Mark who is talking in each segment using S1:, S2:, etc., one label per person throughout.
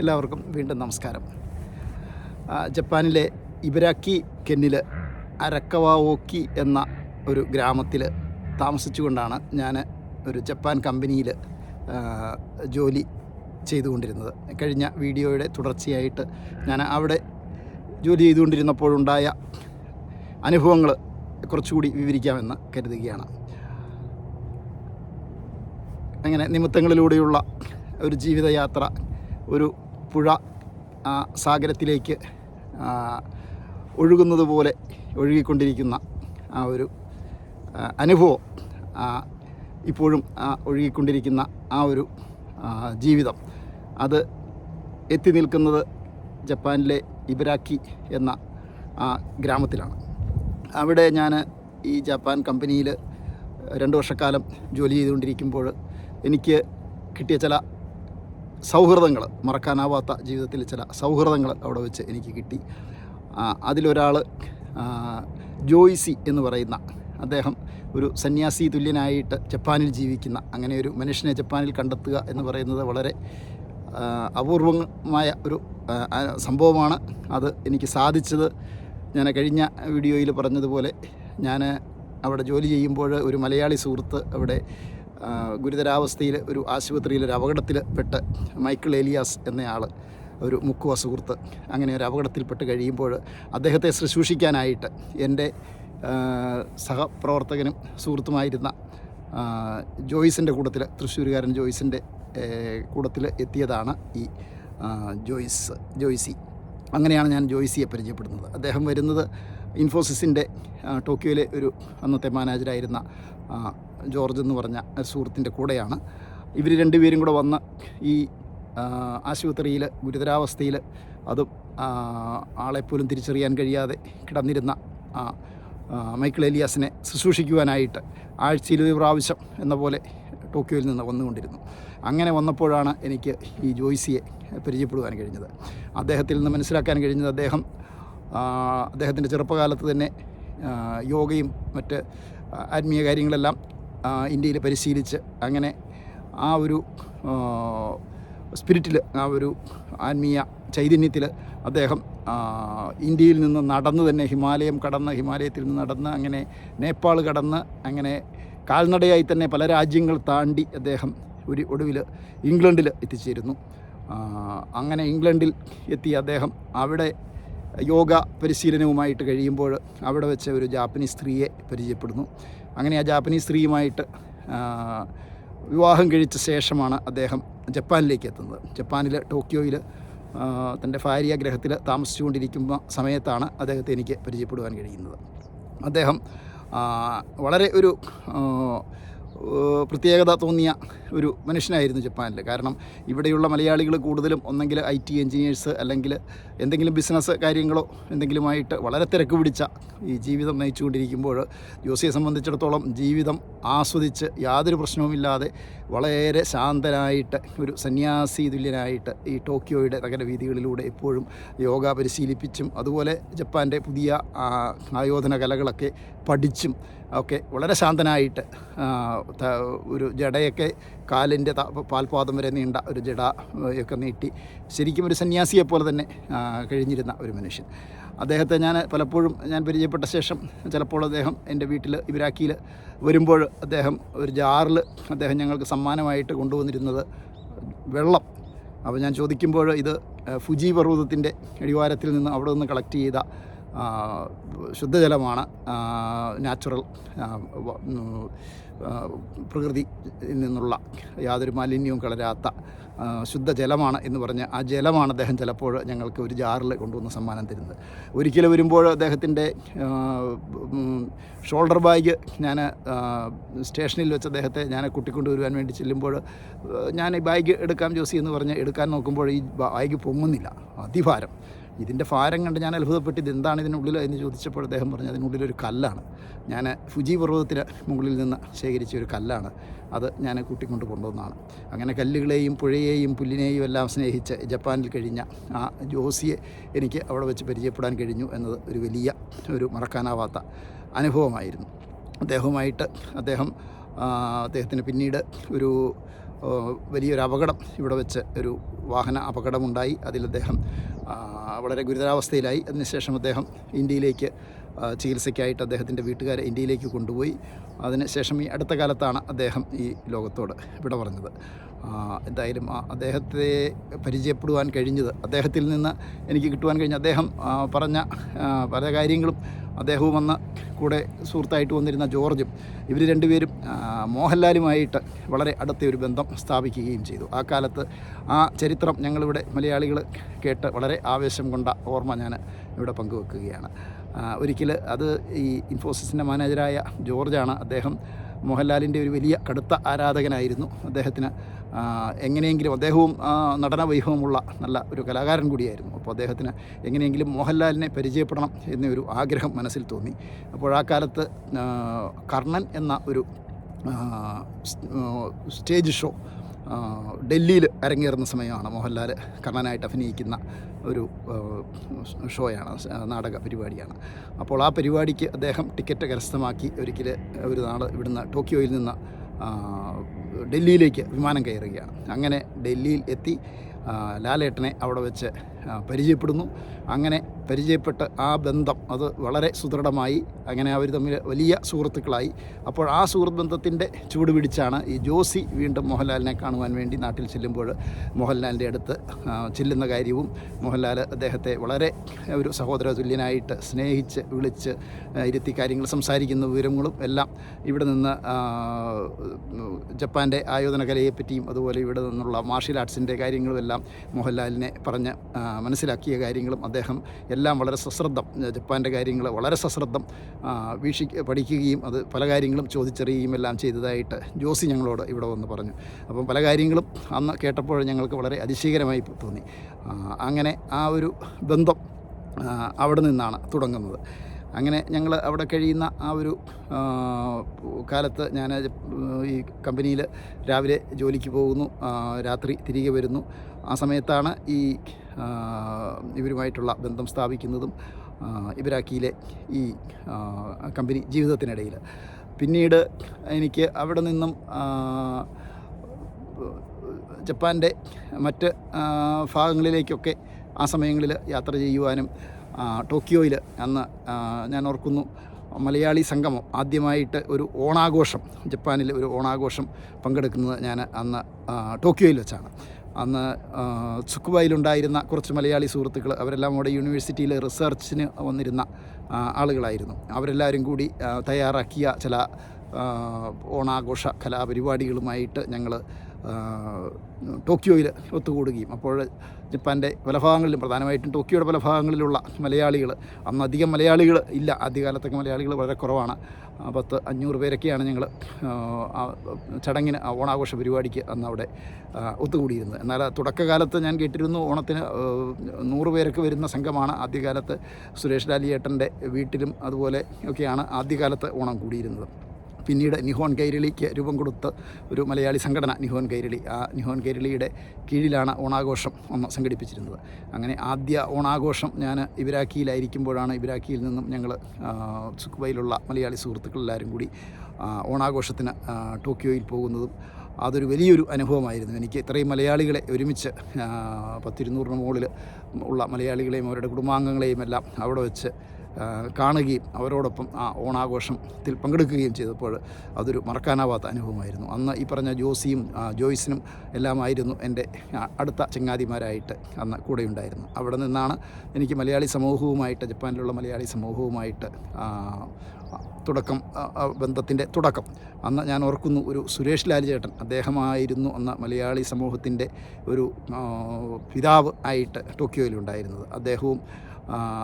S1: എല്ലാവർക്കും വീണ്ടും നമസ്കാരം. ജപ്പാനിലെ ഇബരാക്കി കെന്നിൽ അരക്കവാവോക്കി എന്ന ഒരു ഗ്രാമത്തിൽ താമസിച്ചുകൊണ്ടാണ് ഞാൻ ഒരു ജപ്പാൻ കമ്പനിയിൽ ജോലി ചെയ്തുകൊണ്ടിരുന്നത്. കഴിഞ്ഞ വീഡിയോയുടെ തുടർച്ചയായിട്ട് ഞാൻ അവിടെ ജോലി ചെയ്തുകൊണ്ടിരുന്നപ്പോഴുണ്ടായ അനുഭവങ്ങൾ കുറച്ചുകൂടി വിവരിക്കാമെന്ന് കരുതുകയാണ്. അങ്ങനെ നിമിത്തങ്ങളിലൂടെയുള്ള ഒരു ജീവിതയാത്ര ഒരു പുഴ സാഗരത്തിലേക്ക് ഒഴുകുന്നത് പോലെ ഒഴുകിക്കൊണ്ടിരിക്കുന്ന ആ ഒരു അനുഭവം ഇപ്പോഴും ഒഴുകിക്കൊണ്ടിരിക്കുന്ന ആ ഒരു ജീവിതം. അത് എത്തി നിൽക്കുന്നത് ജപ്പാനിലെ ഇബരാക്കി എന്ന ഗ്രാമത്തിലാണ്. അവിടെ ഞാൻ ഈ ജപ്പാൻ കമ്പനിയിൽ രണ്ട് വർഷക്കാലം ജോലി ചെയ്തുകൊണ്ടിരിക്കുമ്പോൾ എനിക്ക് കിട്ടിയ ചില സൗഹൃദങ്ങൾ മറക്കാനാവാത്ത ജീവിതത്തിൽ ചില സൗഹൃദങ്ങൾ അവിടെ വെച്ച് എനിക്ക് കിട്ടി. അതിലൊരാൾ ജോയിസി എന്ന് പറയുന്ന അദ്ദേഹം ഒരു സന്യാസി തുല്യനായിട്ട് ജപ്പാനിൽ ജീവിക്കുന്ന അങ്ങനെ ഒരു മനുഷ്യനെ ജപ്പാനിൽ കണ്ടെത്തുക എന്ന് പറയുന്നത് വളരെ അപൂർവമായ ഒരു സംഭവമാണ്. അത് എനിക്ക് സാധിച്ചത്. ഞാൻ കഴിഞ്ഞ വീഡിയോയിൽ പറഞ്ഞതുപോലെ ഞാൻ അവിടെ ജോലി ചെയ്യുമ്പോൾ ഒരു മലയാളി സുഹൃത്ത് അവിടെ ഗുരുതരാവസ്ഥയിൽ ഒരു ആശുപത്രിയിൽ ഒരു അപകടത്തിൽ പെട്ട് മൈക്കിൾ ഏലിയാസ് എന്നയാൾ ഒരു മുക്കുവ സുഹൃത്ത് അങ്ങനെ ഒരു അപകടത്തിൽപ്പെട്ട് കഴിയുമ്പോൾ അദ്ദേഹത്തെ ശുശ്രൂഷിക്കാനായിട്ട് എന്റെ സഹപ്രവർത്തകനും സുഹൃത്തുമായിരുന്ന ജോയിസിന്റെ കൂട്ടത്തിൽ തൃശ്ശൂരുകാരൻ ജോയ്സിന്റെ കൂട്ടത്തിൽ എത്തിയതാണ് ഈ ജോയിസ് ജോയിസി. അങ്ങനെയാണ് ഞാൻ ജോയിസിയെ പരിചയപ്പെടുന്നത്. അദ്ദേഹം വരുന്നത് ഇൻഫോസിസിന്റെ ടോക്കിയോയിലെ ഒരു അന്നത്തെ മാനേജറായിരുന്ന ജോർജ് എന്ന് പറഞ്ഞ സുഹൃത്തിന്റെ കൂടെയാണ്. ഇവർ രണ്ടുപേരും കൂടെ വന്ന് ഈ ആശുപത്രിയിൽ ഗുരുതരാവസ്ഥയിൽ അതും ആളെപ്പോലും തിരിച്ചറിയാൻ കഴിയാതെ കിടന്നിരുന്ന മൈക്കിൾ എലിയാസിനെ ശുശ്രൂഷിക്കുവാനായിട്ട് ആഴ്ചയിൽ ഒരു പ്രാവശ്യം എന്ന പോലെ ടോക്കിയോയിൽ നിന്ന് വന്നുകൊണ്ടിരുന്നു. അങ്ങനെ വന്നപ്പോഴാണ് എനിക്ക് ഈ ജോയ്സിയെ പരിചയപ്പെടുവാൻ കഴിഞ്ഞത്. അദ്ദേഹത്തിൽ നിന്ന് മനസ്സിലാക്കാൻ കഴിഞ്ഞത് അദ്ദേഹം അദ്ദേഹത്തിന്റെ ചെറുപ്പകാലത്ത് തന്നെ യോഗയും മറ്റ് ആത്മീയ കാര്യങ്ങളെല്ലാം ഇന്ത്യയിൽ പരിശീലിച്ച് അങ്ങനെ ആ ഒരു സ്പിരിറ്റിൽ ആ ഒരു ആത്മീയ ചൈതന്യത്തിൽ അദ്ദേഹം ഇന്ത്യയിൽ നിന്ന് നടന്ന് തന്നെ ഹിമാലയം കടന്ന് ഹിമാലയത്തിൽ നിന്ന് നടന്ന് അങ്ങനെ നേപ്പാൾ കടന്ന് അങ്ങനെ കാൽനടയായി തന്നെ പല രാജ്യങ്ങൾ താണ്ടി അദ്ദേഹം ഒരു ഒടുവിൽ ഇംഗ്ലണ്ടിൽ എത്തിച്ചേരുന്നു. അങ്ങനെ ഇംഗ്ലണ്ടിൽ എത്തി അദ്ദേഹം അവിടെ യോഗ പരിശീലനവുമായിട്ട് കഴിയുമ്പോൾ അവിടെ വെച്ച് ഒരു ജാപ്പനീസ് സ്ത്രീയെ പരിചയപ്പെടുന്നു. അങ്ങനെ ആ ജാപ്പനീസ് സ്ത്രീയുമായിട്ട് വിവാഹം കഴിച്ച ശേഷമാണ് അദ്ദേഹം ജപ്പാനിലേക്ക് എത്തുന്നത്. ജപ്പാനിൽ ടോക്കിയോയിൽ തന്റെ ഭാര്യ ഗ്രഹത്തിൽ താമസിച്ചുകൊണ്ടിരിക്കുന്ന സമയത്താണ് അദ്ദേഹത്തെ എനിക്ക് പരിചയപ്പെടുവാൻ കഴിയുന്നത്. അദ്ദേഹം വളരെ ഒരു പ്രത്യേകത തോന്നിയ ഒരു മനുഷ്യനായിരുന്നു ജപ്പാനിൽ. കാരണം ഇവിടെയുള്ള മലയാളികൾ കൂടുതലും ഒന്നെങ്കിൽ ഐ ടി എൻജിനീയേഴ്സ് അല്ലെങ്കിൽ എന്തെങ്കിലും ബിസിനസ് കാര്യങ്ങളോ എന്തെങ്കിലുമായിട്ട് വളരെ തിരക്ക് പിടിച്ച ഈ ജീവിതം നയിച്ചുകൊണ്ടിരിക്കുമ്പോൾ ജോസിയെ സംബന്ധിച്ചിടത്തോളം ജീവിതം ആസ്വദിച്ച് യാതൊരു പ്രശ്നവുമില്ലാതെ വളരെ ശാന്തനായിട്ട് ഒരു സന്യാസി തുല്യനായിട്ട് ഈ ടോക്കിയോയുടെ നഗരവീഥികളിലൂടെ എപ്പോഴും യോഗ പരിശീലിപ്പിച്ചും അതുപോലെ ജപ്പാന്റെ പുതിയ ആയോധന കലകളൊക്കെ പഠിച്ചും ഒക്കെ വളരെ ശാന്തനായിട്ട് ഒരു ജടയൊക്കെ കാലിന്റെ പാൽപാദം വരെ നീണ്ട ഒരു ജട ഒക്കെ നീട്ടി ശരിക്കും ഒരു സന്യാസിയെപ്പോലെ തന്നെ കഴിഞ്ഞിരുന്ന ഒരു മനുഷ്യൻ. അദ്ദേഹത്തെ ഞാൻ പലപ്പോഴും ഞാൻ പരിചയപ്പെട്ട ശേഷം ചിലപ്പോൾ അദ്ദേഹം എന്റെ വീട്ടിൽ ഇവരാക്കിയിൽ വരുമ്പോൾ അദ്ദേഹം ഒരു ജാറിൽ അദ്ദേഹം ഞങ്ങൾക്ക് സമ്മാനമായിട്ട് കൊണ്ടുവന്നിരുന്നത് വെള്ളം. അപ്പോൾ ഞാൻ ചോദിക്കുമ്പോൾ ഇത് ഫുജി പർവതത്തിന്റെ അടിവാരത്തിൽ നിന്ന് അവിടെ നിന്ന് കളക്ട് ചെയ്ത ശുദ്ധജലമാണ് നാച്ചുറൽ പ്രകൃതിയിൽ നിന്നുള്ള യാതൊരു മാലിന്യവും കളരാത്ത ശുദ്ധജലമാണ് എന്ന് പറഞ്ഞ് ആ ജലമാണ് അദ്ദേഹം ചിലപ്പോൾ ഞങ്ങൾക്ക് ഒരു ജാറിൽ കൊണ്ടുവന്ന് സമ്മാനം തരുന്നത്. ഒരിക്കലും വരുമ്പോൾ അദ്ദേഹത്തിന്റെ ഷോൾഡർ ബാഗ് ഞാൻ സ്റ്റേഷനിൽ വെച്ച് അദ്ദേഹത്തെ ഞാൻ കൂട്ടിക്കൊണ്ടുവരുവാൻ വേണ്ടി ചെല്ലുമ്പോൾ ഞാൻ ഈ ബാഗ് എടുക്കാം ജോസി എന്ന് പറഞ്ഞ് എടുക്കാൻ നോക്കുമ്പോൾ ഈ ബാഗ് പൊങ്ങുന്നില്ല അതിഭാരം. ഇതിന്റെ ഭാരം കണ്ട് ഞാൻ അത്ഭുതപ്പെട്ട് ഇത് എന്താണ് ഇതിനുള്ളിൽ എന്ന് ചോദിച്ചപ്പോൾ അദ്ദേഹം പറഞ്ഞു അതിനുള്ളിലൊരു കല്ലാണ്. ഞാൻ ഫുജി പർവതത്തിന് മുകളിൽ നിന്ന് ശേഖരിച്ച ഒരു കല്ലാണ്. അത് ഞാൻ കൂട്ടിക്കൊണ്ട് കൊണ്ടുവന്നതാണ്. അങ്ങനെ കല്ലുകളെയും പുഴയെയും പുല്ലിനെയും എല്ലാം സ്നേഹിച്ച് ജപ്പാനിൽ കഴിഞ്ഞ ആ ജോസിയെ എനിക്ക് അവിടെ വെച്ച് പരിചയപ്പെടാൻ കഴിഞ്ഞു എന്നത് ഒരു വലിയ ഒരു മറക്കാനാവാത്ത അനുഭവമായിരുന്നു. അദ്ദേഹവുമായിട്ട് അദ്ദേഹം അദ്ദേഹത്തിന് പിന്നീട് ഒരു വലിയൊരു അപകടം ഇവിടെ വെച്ച് ഒരു വാഹന അപകടമുണ്ടായി. അതിൽ അദ്ദേഹം വളരെ ഗുരുതരാവസ്ഥയിലായി. അതിനുശേഷം അദ്ദേഹം ഇന്ത്യയിലേക്ക് ചികിത്സയ്ക്കായിട്ട് അദ്ദേഹത്തിന്റെ വീട്ടുകാരെ ഇന്ത്യയിലേക്ക് കൊണ്ടുപോയി. അതിനുശേഷം ഈ അടുത്ത കാലത്താണ് അദ്ദേഹം ഈ ലോകത്തോട് വിട പറഞ്ഞത്. എന്തായാലും അദ്ദേഹത്തെ പരിചയപ്പെടുവാൻ കഴിഞ്ഞത് അദ്ദേഹത്തിൽ നിന്ന് എനിക്ക് കിട്ടുവാൻ കഴിഞ്ഞ അദ്ദേഹം പറഞ്ഞ പല കാര്യങ്ങളും അദ്ദേഹവും വന്ന് കൂടെ സുഹൃത്തായിട്ട് വന്നിരുന്ന ജോർജും ഇവർ രണ്ടുപേരും മോഹൻലാലുമായിട്ട് വളരെ അടുത്ത ഒരു ബന്ധം സ്ഥാപിക്കുകയും ചെയ്തു. ആ കാലത്ത് ആ ചരിത്രം ഞങ്ങളിവിടെ മലയാളികൾ കേട്ട് വളരെ ആവേശം കൊണ്ട ഓർമ്മ ഞാൻ ഇവിടെ പങ്കുവെക്കുകയാണ്. ഒരിക്കൽ അത് ഈ ഇൻഫോസിസിന്റെ മാനേജരായ ജോർജാണ് അദ്ദേഹം മോഹൻലാലിന്റെ ഒരു വലിയ കടുത്ത ആരാധകനായിരുന്നു. അദ്ദേഹത്തിന് എങ്ങനെയെങ്കിലും അദ്ദേഹവും നടന വൈഭവമുള്ള നല്ല ഒരു കലാകാരൻ കൂടിയായിരുന്നു. അപ്പോൾ അദ്ദേഹത്തിന് എങ്ങനെയെങ്കിലും മോഹൻലാലിനെ പരിചയപ്പെടണം എന്നൊരു ആഗ്രഹം മനസ്സിൽ തോന്നി. അപ്പോൾ ആ കാലത്ത് കർണൻ എന്ന ഒരു സ്റ്റേജ് ഷോ ഡൽഹിയിൽ ഇറങ്ങിയിരുന്ന സമയമാണ് മോഹൻലാൽ കർണനായിട്ട് അഭിനയിക്കുന്ന ഒരു ഷോയാണ് നാടക പരിപാടിയാണ്. അപ്പോൾ ആ പരിപാടിക്ക് അദ്ദേഹം ടിക്കറ്റ് കരസ്ഥമാക്കി ഒരിക്കൽ ഒരു നാൾ ഇവിടുന്ന് ടോക്കിയോയിൽ നിന്ന് ഡൽഹിയിലേക്ക് വിമാനം കയറുകയാണ്. അങ്ങനെ ഡൽഹിയിൽ എത്തി ലാലേട്ടനെ അവിടെ വെച്ച് പരിചയപ്പെടുന്നു. അങ്ങനെ പരിചയപ്പെട്ട് ആ ബന്ധം അത് വളരെ സുദൃഢമായി അങ്ങനെ അവർ തമ്മിൽ വലിയ സുഹൃത്തുക്കളായി. അപ്പോൾ ആ സുഹൃത്ത് ബന്ധത്തിന്റെ ചൂട് പിടിച്ചാണ് ഈ ജോസി വീണ്ടും മോഹൻലാലിനെ കാണുവാൻ വേണ്ടി നാട്ടിൽ ചെല്ലുമ്പോൾ മോഹൻലാലിന്റെ അടുത്ത് ചെല്ലുന്ന കാര്യവും മോഹൻലാൽ അദ്ദേഹത്തെ വളരെ ഒരു സഹോദര തുല്യനായിട്ട് സ്നേഹിച്ച് വിളിച്ച് ഇരുത്തി കാര്യങ്ങൾ സംസാരിക്കുന്ന വിവരങ്ങളും എല്ലാം ഇവിടെ നിന്ന് ജപ്പാന്റെ ആയോധന കലയെപ്പറ്റിയും അതുപോലെ ഇവിടെ നിന്നുള്ള മാർഷ്യൽ ആർട്സിന്റെ കാര്യങ്ങളുമെല്ലാം മോഹൻലാലിനെ പറഞ്ഞ് മനസ്സിലാക്കിയ കാര്യങ്ങളും അദ്ദേഹം വളരെ സശ്രദ്ധം ജപ്പാന്റെ കാര്യങ്ങൾ വളരെ സശ്രദ്ധം വീക്ഷി പഠിക്കുകയും അത് പല കാര്യങ്ങളും ചോദിച്ചറിയുകയും എല്ലാം ചെയ്തതായിട്ട് ജോസി ഞങ്ങളോട് ഇവിടെ വന്ന് പറഞ്ഞു. അപ്പം പല കാര്യങ്ങളും അന്ന് കേട്ടപ്പോൾ ഞങ്ങൾക്ക് വളരെ അതിശയകരമായി തോന്നി. അങ്ങനെ ആ ഒരു ബന്ധം അവിടെ നിന്നാണ് തുടങ്ങുന്നത്. അങ്ങനെ ഞങ്ങൾ അവിടെ കഴിയുന്ന ആ ഒരു കാലത്ത് ഞാൻ ഈ കമ്പനിയിൽ രാവിലെ ജോലിക്ക് പോകുന്നു രാത്രി തിരികെ വരുന്നു. ആ സമയത്താണ് ഈ ഇവരുമായിട്ടുള്ള ബന്ധം സ്ഥാപിക്കുന്നതും ഇബരാക്കിയിലെ ഈ കമ്പനി ജീവിതത്തിനിടയിൽ പിന്നീട് എനിക്ക് അവിടെ നിന്നും ജപ്പാന്റെ മറ്റ് ഭാഗങ്ങളിലേക്കൊക്കെ ആ സമയങ്ങളിൽ യാത്ര ചെയ്യുവാനും ടോക്കിയോയിൽ അന്ന് ഞാൻ ഓർക്കുന്നു മലയാളി സംഗമം. ആദ്യമായിട്ട് ഒരു ഓണാഘോഷം ജപ്പാനിൽ ഒരു ഓണാഘോഷം പങ്കെടുക്കുന്നത് ഞാൻ അന്ന് ടോക്കിയോയിൽ വെച്ചാണ്. അന്ന് സുക്കുബായിലുണ്ടായിരുന്ന കുറച്ച് മലയാളി സുഹൃത്തുക്കൾ അവരെല്ലാം അവിടെ യൂണിവേഴ്സിറ്റിയിൽ റിസർച്ചിന് വന്നിരുന്ന ആളുകളായിരുന്നു. അവരെല്ലാവരും കൂടി തയ്യാറാക്കിയ ചില ഓണാഘോഷ കലാപരിപാടികളുമായിട്ട് ഞങ്ങൾ ടോക്കിയോയിൽ ഒത്തുകൂടുകയും അപ്പോൾ ജപ്പാന്റെ പല ഭാഗങ്ങളിലും പ്രധാനമായിട്ടും ടോക്കിയോയുടെ പല ഭാഗങ്ങളിലുള്ള മലയാളികൾ അന്ന് അധികം മലയാളികൾ ഇല്ല ആദ്യകാലത്തൊക്കെ മലയാളികൾ വളരെ കുറവാണ്. പത്ത് അഞ്ഞൂറ് പേരൊക്കെയാണ് ഞങ്ങൾ ചടങ്ങിന് ഓണാഘോഷ പരിപാടിക്ക് അന്ന് അവിടെ ഒത്തുകൂടിയിരുന്നത്. എന്നാൽ തുടക്കകാലത്ത് ഞാൻ കേട്ടിരുന്നു ഓണത്തിന് നൂറ് പേരൊക്കെ വരുന്ന സംഘമാണ് ആദ്യകാലത്ത് സുരേഷ് ലാലിയേട്ടന്റെ വീട്ടിലും അതുപോലെ ഒക്കെയാണ് ആദ്യകാലത്ത് ഓണം കൂടിയിരുന്നത്. പിന്നീട് നിഹോൺ കൈരളിക്ക് രൂപം കൊടുത്ത ഒരു മലയാളി സംഘടന നിഹോൺ കൈരളി. ആ നിഹോൺ കൈരളിയുടെ കീഴിലാണ് ഓണാഘോഷം ഒന്ന് സംഘടിപ്പിച്ചിരുന്നത്. അങ്ങനെ ആദ്യ ഓണാഘോഷം ഞാൻ ഇബിരാക്കിയിലായിരിക്കുമ്പോഴാണ് ഇബിരാക്കിയിൽ നിന്നും ഞങ്ങൾ സുക്കുബയിലുള്ള മലയാളി സുഹൃത്തുക്കളെല്ലാവരും കൂടി ഓണാഘോഷത്തിന് ടോക്കിയോയിൽ പോകുന്നതും അതൊരു വലിയൊരു അനുഭവമായിരുന്നു. എനിക്ക് ഇത്രയും മലയാളികളെ ഒരുമിച്ച് പത്തിരുന്നൂറിന് മുകളിൽ ഉള്ള മലയാളികളെയും അവരുടെ കുടുംബാംഗങ്ങളെയും എല്ലാം അവിടെ വെച്ച് കാണുകയും അവരോടൊപ്പം ആ ഓണാഘോഷത്തിൽ പങ്കെടുക്കുകയും ചെയ്തപ്പോൾ അതൊരു മറക്കാനാവാത്ത അനുഭവമായിരുന്നു. അന്ന് ഈ പറഞ്ഞ ജോസിയും ജോയ്സിനും എല്ലാമായിരുന്നു എന്റെ അടുത്ത ചങ്ങാതിമാരായിട്ട് അന്ന് കൂടെയുണ്ടായിരുന്നു അവിടെ നിന്നാണ് എനിക്ക് മലയാളി സമൂഹവുമായിട്ട് ജപ്പാനിലുള്ള മലയാളി സമൂഹവുമായിട്ട് തുടക്കം ബന്ധത്തിന്റെ തുടക്കം. അന്ന് ഞാൻ ഓർക്കുന്നു ഒരു സുരേഷ് ലാൽ ചേട്ടൻ അദ്ദേഹമായിരുന്നു അന്ന് മലയാളി സമൂഹത്തിന്റെ ഒരു പിതാവ് ആയിട്ട് ടോക്കിയോയിലുണ്ടായിരുന്നത്. അദ്ദേഹവും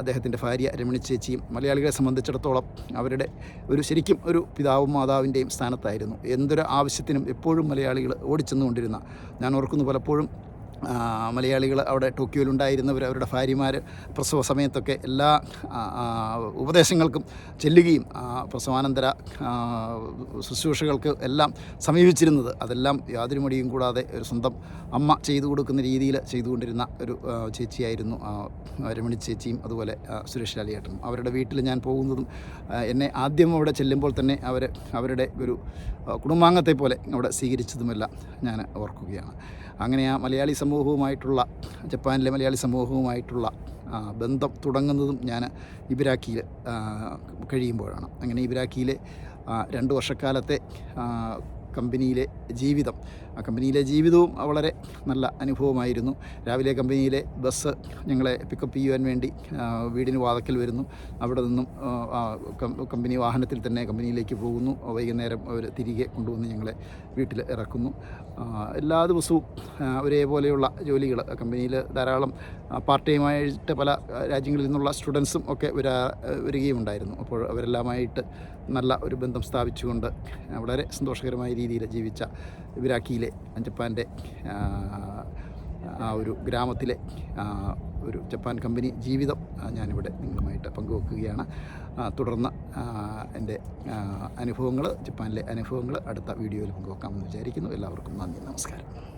S1: അദ്ദേഹത്തിന്റെ ഭാര്യ രമണി ചേച്ചിയും മലയാളികളെ സംബന്ധിച്ചിടത്തോളം അവരുടെ ഒരു ശരിക്കും ഒരു പിതാവും മാതാവിന്റെയും സ്ഥാനത്തായിരുന്നു. എന്തൊരു ആവശ്യത്തിനും എപ്പോഴും മലയാളികൾ ഓടിച്ചെന്നുകൊണ്ടിരുന്ന ഞാൻ ഓർക്കുന്നു പലപ്പോഴും മലയാളികൾ അവിടെ ടോക്കിയോയിലുണ്ടായിരുന്നവർ അവരുടെ ഭാര്യമാർ പ്രസവ സമയത്തൊക്കെ എല്ലാ ഉപദേശങ്ങൾക്കും ചെല്ലുകയും പ്രസവാനന്തര ശുശ്രൂഷകൾക്ക് എല്ലാം സമീപിച്ചിരുന്നത്. അതെല്ലാം യാതൊരു മടിയും കൂടാതെ ഒരു സ്വന്തം അമ്മ ചെയ്തു കൊടുക്കുന്ന രീതിയിൽ ചെയ്തുകൊണ്ടിരുന്ന ഒരു ചേച്ചിയായിരുന്നു രമണി ചേച്ചിയും അതുപോലെ സുരേഷ് ലാലിയേട്ടനും. അവരുടെ വീട്ടിൽ ഞാൻ പോകുന്നതും എന്നെ ആദ്യം അവിടെ ചെല്ലുമ്പോൾ തന്നെ അവർ അവരുടെ ഒരു കുടുംബാംഗത്തെ പോലെ അവിടെ സ്വീകരിച്ചതുമെല്ലാം ഞാൻ ഓർക്കുകയാണ്. അങ്ങനെ ആ മലയാളി സമൂഹവുമായിട്ടുള്ള ജപ്പാനിലെ മലയാളി സമൂഹവുമായിട്ടുള്ള ബന്ധം തുടങ്ങുന്നതും ഞാൻ ഇബിരാക്കിയിൽ കഴിയുമ്പോഴാണ്. അങ്ങനെ ഇബിരാക്കിയിലെ രണ്ട് വർഷക്കാലത്തെ കമ്പനിയിലെ ജീവിതം. ആ കമ്പനിയിലെ ജീവിതവും വളരെ നല്ല അനുഭവമായിരുന്നു. രാവിലെ കമ്പനിയിലെ ബസ് ഞങ്ങളെ പിക്കപ്പ് ചെയ്യുവാൻ വേണ്ടി വീടിന് വാതക്കൽ വരുന്നു. അവിടെ നിന്നും കമ്പനി വാഹനത്തിൽ തന്നെ കമ്പനിയിലേക്ക് പോകുന്നു. വൈകുന്നേരം അവർ തിരികെ കൊണ്ടുവന്ന് ഞങ്ങളെ വീട്ടിൽ ഇറക്കുന്നു. എല്ലാ ദിവസവും ഒരേപോലെയുള്ള ജോലികൾ. കമ്പനിയിൽ ധാരാളം പാർട്ട് ടൈമായിട്ട് പല രാജ്യങ്ങളിൽ നിന്നുള്ള സ്റ്റുഡൻസും ഒക്കെ വരാ വരികയുമുണ്ടായിരുന്നു. അപ്പോൾ അവരെല്ലാമായിട്ട് നല്ല ഒരു ബന്ധം സ്ഥാപിച്ചുകൊണ്ട് വളരെ സന്തോഷകരമായ രീതിയിൽ ജീവിച്ച ഇബിരാക്കിയിലെ ജപ്പാന്റെ ആ, ഒരു ഗ്രാമത്തിലെ ഒരു ജപ്പാൻ കമ്പനി ജീവിതം ഞാനിവിടെ നിങ്ങളുമായിട്ട് പങ്കുവെക്കുകയാണ്. തുടർന്ന് എന്റെ അനുഭവങ്ങൾ ജപ്പാനിലെ അനുഭവങ്ങൾ അടുത്ത വീഡിയോയിൽ പങ്കുവെക്കാമെന്ന് വിചാരിക്കുന്നു. എല്ലാവർക്കും നന്ദി നമസ്കാരം.